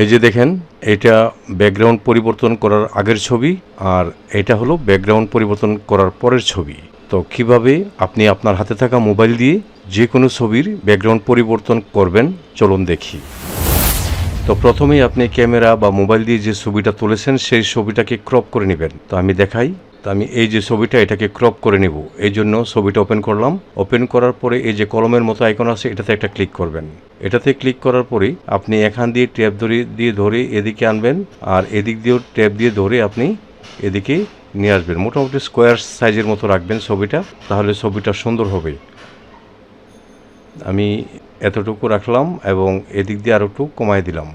এই যে দেখেন, এটা ব্যাকগ্রাউন্ড পরিবর্তন করার আগের ছবি আর এটা হলো ব্যাকগ্রাউন্ড পরিবর্তন করার পরের ছবি। তো কীভাবে আপনি আপনার হাতে থাকা মোবাইল দিয়ে যে কোনো ছবির ব্যাকগ্রাউন্ড পরিবর্তন করবেন, চলুন দেখি। তো প্রথমেই আপনি ক্যামেরা বা মোবাইল দিয়ে যে ছবিটা তুলেছেন, সেই ছবিটাকে ক্রপ করে নেবেন। তো আমি দেখাই। তো আমি এই যে ছবিটা, এটাকে ক্রপ করে নেব। এই জন্য ছবিটা ওপেন করলাম। ওপেন করার পরে এই যে কলমের মতো আইকন আছে, এটাতে একটা ক্লিক করবেন। এটাতে ক্লিক করার পরে আপনি এখান দিয়ে ট্যাব ধরে, দিয়ে ধরে এদিকে আনবেন। আর এদিক দিয়েও ট্যাব দিয়ে ধরে আপনি এদিকে নিয়ে আসবেন। মোটামুটি স্কোয়ার সাইজের মতো রাখবেন ছবিটা, তাহলে ছবিটা সুন্দর হবে। আমি এতটুকু রাখলাম এবং এদিক দিয়ে আরও একটু কমাই দিলাম।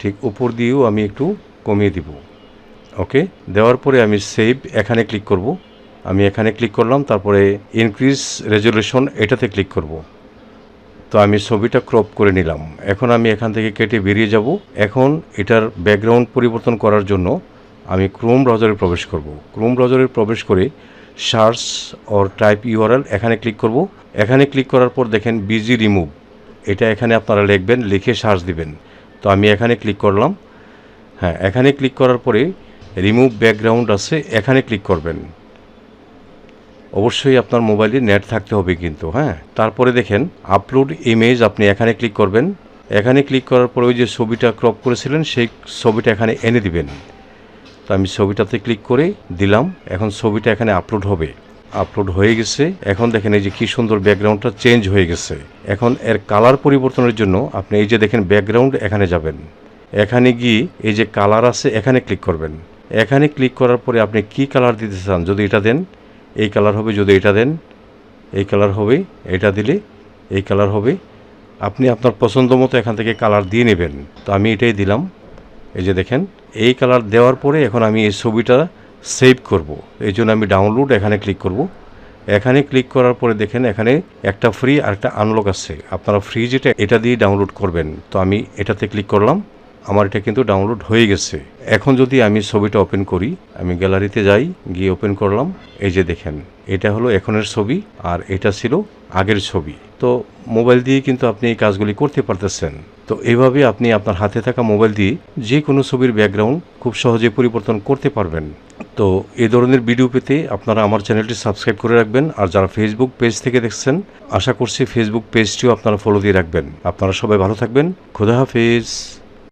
ঠিক উপর দিয়েও আমি একটু কমিয়ে দিব। ওকে দেওয়ার পরে আমি সেভ এখানে ক্লিক করব। আমি এখানে ক্লিক করলাম, তারপরে ইনক্রিজ রেজলিউশন এটাতে ক্লিক করব। তো আমি ছবিটা ক্রপ করে নিলাম। এখন আমি এখান থেকে কেটে বেরিয়ে যাব। এখন এটার ব্যাকগ্রাউন্ড পরিবর্তন করার জন্য আমি ক্রোম ব্রাউজারে প্রবেশ করব। ক্রোম ব্রাউজারে প্রবেশ করে সার্চ অর টাইপ ইউআরএল এখানে ক্লিক করব। এখানে ক্লিক করার পর দেখেন বিজি রিমুভ এটা এখানে আপনারা লিখবেন, লিখে সার্চ দিবেন। তো আমি এখানে ক্লিক করলাম। হ্যাঁ এখানে ক্লিক করার পরে রিমুভ ব্যাকগ্রাউন্ড আছে, এখানে ক্লিক করবেন। অবশ্যই আপনার মোবাইলে নেট থাকতে হবে কিন্তু হ্যাঁ? তারপরে দেখেন আপলোড ইমেজ আপনি এখানে ক্লিক করবেন। এখানে ক্লিক করার পরে ওই যে ছবিটা ক্রপ করেছিলেন, সেই ছবিটা এখানে এনে দিবেন। তো আমি ছবিটাতে ক্লিক করে দিলাম, এখন ছবিটা এখানে আপলোড হবে। আপলোড হয়ে গেছে, এখন দেখেন এই যে কি সুন্দর ব্যাকগ্রাউন্ডটা চেঞ্জ হয়ে গেছে। এখন এর কালার পরিবর্তনের জন্য আপনি এই যে দেখেন ব্যাকগ্রাউন্ড এখানে যাবেন। এখানে গিয়ে এই যে কালার আছে, এখানে ক্লিক করবেন। এখানে ক্লিক করার পরে আপনি কি কালার দিতে চান? যদি এটা দেন, এই কালার হবে যদি এটা দেন, এই কালার হবে এটা দিলে, এই কালার হবে। আপনি আপনার পছন্দ মতো এখান থেকে কালার দিয়ে নেবেন। তো আমি এটাই দিলাম। এই যে দেখেন, এই কালার দেওয়ার পরে এখন আমি এই ছবিটা সেভ করব। এই জন্য আমি ডাউনলোড এখানে ক্লিক করব। এখানে ক্লিক করার পরে দেখেন, এখানে একটা ফ্রি আর একটা আনলক আছে আপনারা ফ্রি যেটা, এটা দিয়ে ডাউনলোড করবেন। তো আমি এটাতে ক্লিক করলাম। আমার এটা কিন্তু ডাউনলোড হয়ে গেছে। এখন যদি আমি ছবিটা ওপেন করি, আমি গ্যালারিতে যাই, গিয়ে ওপেন করলাম, এই যে দেখেন, এটা হলো এখনের ছবি আর এটা ছিল আগের ছবি। তো মোবাইল দিয়ে কিন্তু আপনি এই কাজগুলি করতে পারতেছেন। তো এভাবে আপনি আপনার হাতে থাকা মোবাইল দিয়ে যে কোনো ছবির ব্যাকগ্রাউন্ড খুব সহজে পরিবর্তন করতে পারবেন। তো এ ধরনের ভিডিও পেতে আপনারা আমার চ্যানেলটি সাবস্ক্রাইব করে রাখবেন আর যারা ফেসবুক পেজ থেকে দেখছেন, আশা করছি ফেসবুক পেজটিও আপনারা ফলো দিয়ে রাখবেন। আপনারা সবাই ভালো থাকবেন। খুদা হাফেজ।